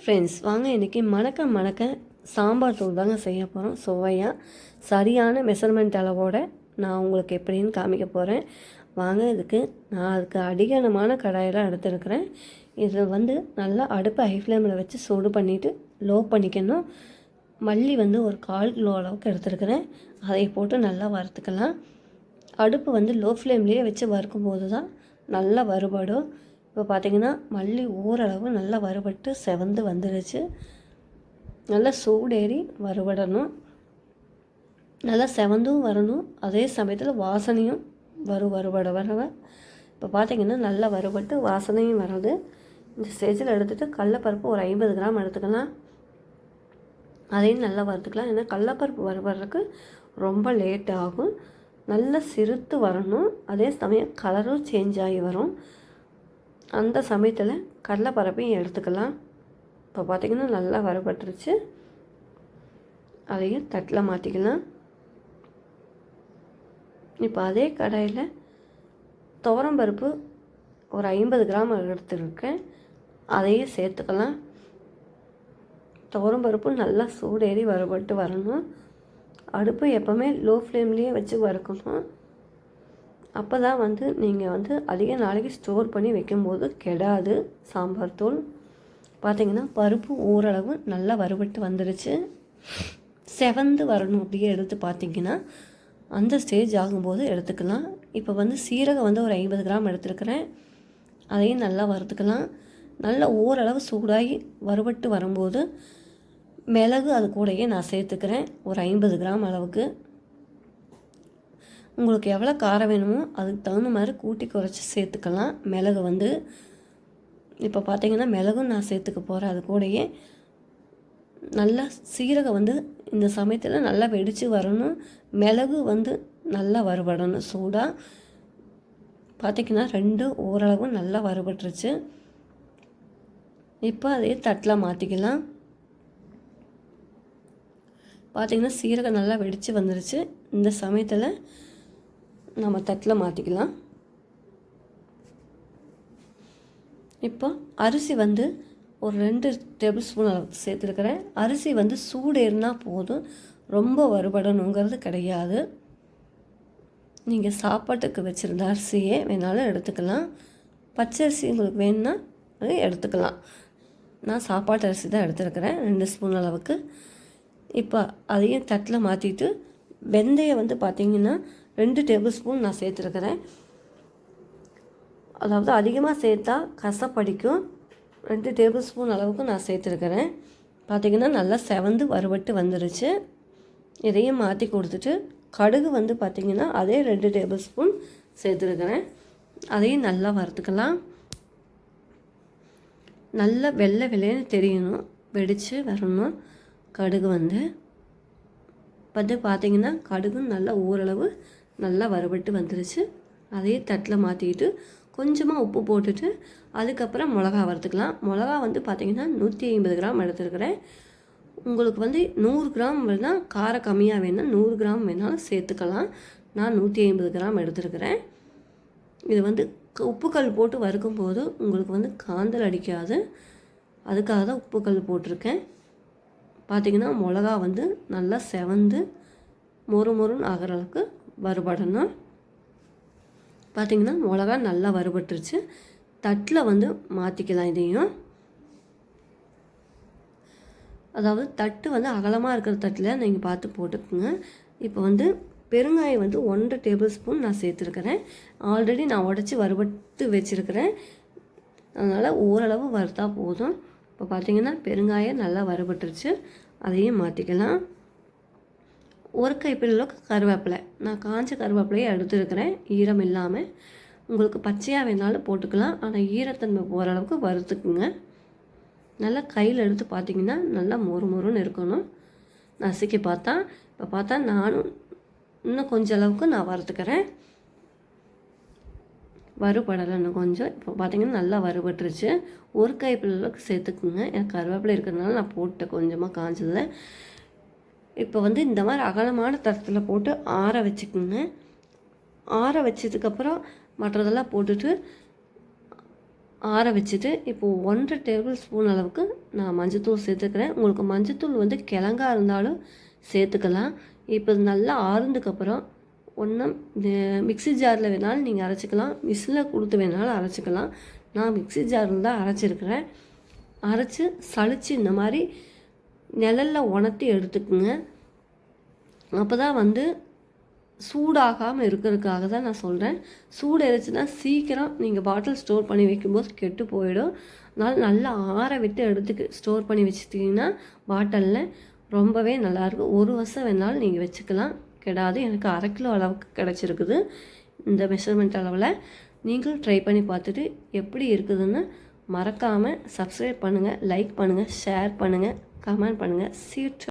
Friends வாங்க இன்றைக்கி மணக்க மணக்க சாம்பார் தூள் தாங்க செய்ய போகிறோம் சுவையாக சரியான மெஷர்மெண்ட் அளவோட நான் உங்களுக்கு எப்படின்னு காமிக்க போகிறேன் வாங்க இதுக்கு நான் அதுக்கு அடிகனமான கடாயெல்லாம் எடுத்துருக்கிறேன் இது வந்து நல்லா அடுப்பை ஹை ஃப்ளேமில் வச்சு சூடு பண்ணிவிட்டு லோ பண்ணிக்கணும். மல்லி வந்து ஒரு கால் கிலோ அளவுக்கு எடுத்துருக்கிறேன். அதை போட்டு நல்லா வறுத்துக்கலாம். அடுப்பு வந்து லோ ஃப்ளேம்லேயே வச்சு வறுக்கும் போது தான் நல்லா வறுபடும். இப்போ பார்த்தீங்கன்னா மல்லி ஓரளவு நல்லா வறுபட்டு செவந்து வந்துடுச்சு நல்லா சூடேறி வறுபடணும். நல்லா செவந்தும் வரணும். அதே சமயத்தில் வாசனையும் வரும் வறுபட வரவ இப்போ பார்த்தீங்கன்னா நல்லா வறுபட்டு வாசனையும் வராது இந்த ஸ்டேஜில் எடுத்துகிட்டு கடலப்பருப்பு ஒரு ஐம்பது கிராம் எடுத்துக்கலாம். அதையும் நல்லா வறுத்துக்கலாம். ஏன்னா கடலப்பருப்பு வறுபடுறதுக்கு ரொம்ப லேட் ஆகும். நல்லா சிறுத்து வரணும். அதே சமயம் கலரும் சேஞ்ச் ஆகி வரும். அந்த சமயத்தில் கடலைப்பரப்பையும் எடுத்துக்கலாம். இப்போ பார்த்திங்கன்னா நல்லா வரப்பட்டுருச்சு அதையும் தட்டில் மாற்றிக்கலாம் இப்போ அதே கடாயில் துவரம்பருப்பு ஒரு ஐம்பது கிராம் எடுத்துருக்கேன். அதையும் சேர்த்துக்கலாம். துவரம்பருப்பு நல்லா சூடேறி வரப்பட்டு வரணும். அடுப்பு எப்போவுமே லோ ஃப்ளேம்லேயே வச்சு வறுக்கணும். அப்போ தான் வந்து நீங்கள் வந்து அதிக நாளைக்கு ஸ்டோர் பண்ணி வைக்கும்போது கெடாது. சாம்பார் தூள். பார்த்தீங்கன்னா பருப்பு ஓரளவு நல்லா வறுபட்டு வந்துடுச்சு செவந்து வரணும் அப்படியே எடுத்து பார்த்தீங்கன்னா அந்த ஸ்டேஜ் ஆகும்போது எடுத்துக்கலாம். இப்போ வந்து சீரகம் வந்து ஒரு ஐம்பது கிராம் எடுத்துருக்கிறேன். அதையும் நல்லா வறுத்துக்கலாம். நல்லா ஓரளவு சூடாகி வறுபட்டு வரும்போது மிளகு அது கூடயே நான் சேர்த்துக்கிறேன். ஒரு ஐம்பது கிராம் அளவுக்கு. உங்களுக்கு எவ்வளோ காரம் வேணுமோ அதுக்கு தகுந்த மாதிரி கூட்டி குறைச்சி சேர்த்துக்கலாம். மிளகு வந்து இப்போ பார்த்தீங்கன்னா மிளகும் நான் சேர்த்துக்க போகிறேன் அது கூடயே நல்லா சீரகம் வந்து இந்த சமயத்தில் நல்லா வெடித்து வரணும். மிளகு வந்து நல்லா வறுபடணும். சூடாக பார்த்திங்கன்னா ரெண்டும் ஓரளவு நல்லா வறுபட்டுருச்சு. இப்போ அதே தட்டில் மாற்றிக்கலாம் பார்த்திங்கன்னா சீரகம் நல்லா வெடித்து வந்துருச்சு. இந்த சமயத்தில் நம்ம தட்டில் மாற்றிக்கலாம் இப்போ அரிசி வந்து ஒரு ரெண்டு டேபிள் ஸ்பூன் அளவுக்கு சேர்த்துருக்கிறேன். அரிசி வந்து சூடு போதும். ரொம்ப வறுபடணுங்கிறது கிடையாது. நீங்கள் சாப்பாட்டுக்கு வச்சுருந்த அரிசியே வேணாலும் எடுத்துக்கலாம். பச்சை அரிசி உங்களுக்கு வேணும்னா அது எடுத்துக்கலாம். நான் சாப்பாட்டு அரிசி தான் எடுத்துருக்கிறேன் ரெண்டு ஸ்பூன் அளவுக்கு. இப்போ அதையும் தட்டில் மாற்றிட்டு வெந்தயம் வந்து பார்த்திங்கன்னா ரெண்டு டேபிள் ஸ்பூன் நான் சேர்த்துருக்கிறேன். அதாவது அதிகமாக சேர்த்தா கசப்படிக்கும் ரெண்டு டேபிள் ஸ்பூன் அளவுக்கு நான் சேர்த்துருக்கிறேன். பார்த்திங்கன்னா நல்லா செவந்து வறுபட்டு வந்துருச்சு. இதையும் மாற்றி கொடுத்துட்டு கடுகு வந்து பார்த்திங்கன்னா அதே ரெண்டு டேபிள் ஸ்பூன் சேர்த்துருக்கிறேன். அதையும் நல்லா வறுத்துக்கலாம். நல்லா வெள்ளை வெள்ளைன்னு தெரியணும். வெடித்து வரணும். கடுகு வந்து. வந்து பார்த்திங்கன்னா கடுகும் நல்லா ஓரளவு நல்லா வறுபட்டு வந்துருச்சு. அதையே தட்டில் மாற்றிக்கிட்டு கொஞ்சமாக உப்பு போட்டுட்டு அதுக்கப்புறம் மிளகா வறுத்துக்கலாம். மிளகா வந்து பார்த்திங்கன்னா நூற்றி ஐம்பது கிராம் எடுத்துருக்கிறேன். உங்களுக்கு வந்து நூறு கிராம் வேணால் காரம் கம்மியாக வேணால் நூறு கிராம் வேணாலும் சேர்த்துக்கலாம். நான் நூற்றி ஐம்பது கிராம் எடுத்துருக்கிறேன். இது வந்து உப்புக்கல் போட்டு வறுக்கும் போது உங்களுக்கு வந்து காந்தல் அடிக்காது. அதுக்காக தான் உப்புக்கல் போட்டிருக்கேன். பார்த்திங்கன்னா மிளகா வந்து நல்லா செவந்து மொறு மொறுன்னு ஆகிற அளவுக்கு வறுபடணும். பார்த்திங்கன்னா மிளகா நல்லா வறுபட்டுருச்சு. தட்டில் வந்து மாற்றிக்கலாம் இதையும். அதாவது தட்டு வந்து அகலமாக இருக்கிற தட்டில் நீங்கள் பார்த்து போட்டுக்கோங்க. இப்போ வந்து பெருங்காயம் வந்து ஒன்றரை டேபிள் ஸ்பூன் நான் சேர்த்துருக்கிறேன். ஆல்ரெடி நான் உடச்சி வறுபட்டு வச்சுருக்கிறேன். அதனால் ஓரளவு வறுத்தா போதும். இப்போ பார்த்திங்கன்னா பெருங்காயம் நல்லா வறுபட்டுருச்சு. அதையும் மாற்றிக்கலாம் ஒரு கைப்பிடி அளவுக்கு கருவேப்பிலை. நான் காஞ்ச கருவேப்பிலையை எடுத்துருக்கிறேன். ஈரம் இல்லாமல் உங்களுக்கு பச்சையாக வேணாலும் போட்டுக்கலாம். ஆனால் ஈரத்தன்மை போகிற அளவுக்கு வறுத்துக்குங்க. நல்லா கையில் எடுத்து பார்த்தீங்கன்னா நல்லா மொறு மொறுன்னு இருக்கணும். நசுக்கி பார்த்தா இப்போ பார்த்தா நானும் இன்னும் கொஞ்சம் அளவுக்கு நான் வறுத்துக்கிறேன். வறுபடலை இன்னும் கொஞ்சம். இப்போ பார்த்தீங்கன்னா நல்லா வறுபட்டுருச்சு. ஒரு கைப்பிடி அளவுக்கு சேர்த்துக்குங்க. எனக்கு கருவேப்பிலை இருக்கிறதுனால நான் போட்டேன் கொஞ்சமாக காஞ்சதில். இப்போ வந்து இந்த மாதிரி அகலமான தரத்தில் போட்டு ஆற வச்சுக்குங்க. ஆற வச்சதுக்கப்புறம் மற்றதெல்லாம் போட்டுட்டு ஆற வச்சுட்டு இப்போது ஒன்றரை டேபிள் ஸ்பூன் அளவுக்கு நான் மஞ்சத்தூள் சேர்த்துக்கிறேன். உங்களுக்கு மஞ்சத்தூள் வந்து கிழங்கா இருந்தாலும் சேர்த்துக்கலாம். இப்போ நல்லா ஆறுனதுக்கப்புறம் ஒன்றும் மிக்ஸி ஜாரில் வேணாலும் நீங்கள் அரைச்சிக்கலாம். மிஷினில் கொடுத்து வேணாலும் அரைச்சிக்கலாம். நான் மிக்ஸி ஜாரில் தான் அரைச்சிருக்கிறேன். அரைச்சி சளிச்சு இந்த மாதிரி நிழலில் உணர்த்தி எடுத்துக்குங்க. அப்போ தான் வந்து சூடாகாமல் இருக்கிறதுக்காக தான் நான் சொல்கிறேன் சூடு எரிச்சுன்னா சீக்கிரம் நீங்கள் பாட்டில் ஸ்டோர் பண்ணி வைக்கும்போது கெட்டு போயிடும். அதனால் நல்லா ஆற விட்டு எடுத்துக்கு ஸ்டோர் பண்ணி வச்சுட்டிங்கன்னா பாட்டிலில் ரொம்பவே நல்லாயிருக்கும். ஒரு வருஷம் வேணாலும் நீங்கள் வச்சுக்கலாம். கெடாது. எனக்கு அரை கிலோ அளவுக்கு கிடச்சிருக்குது. இந்த மெஷர்மெண்ட் அளவில் நீங்களும் ட்ரை பண்ணி பார்த்துட்டு எப்படி இருக்குதுன்னு மறக்காமல் சப்ஸ்கிரைப் பண்ணுங்கள் லைக் பண்ணுங்கள் ஷேர் பண்ணுங்கள் கமெண்ட் பண்ணுங்கள் சீட்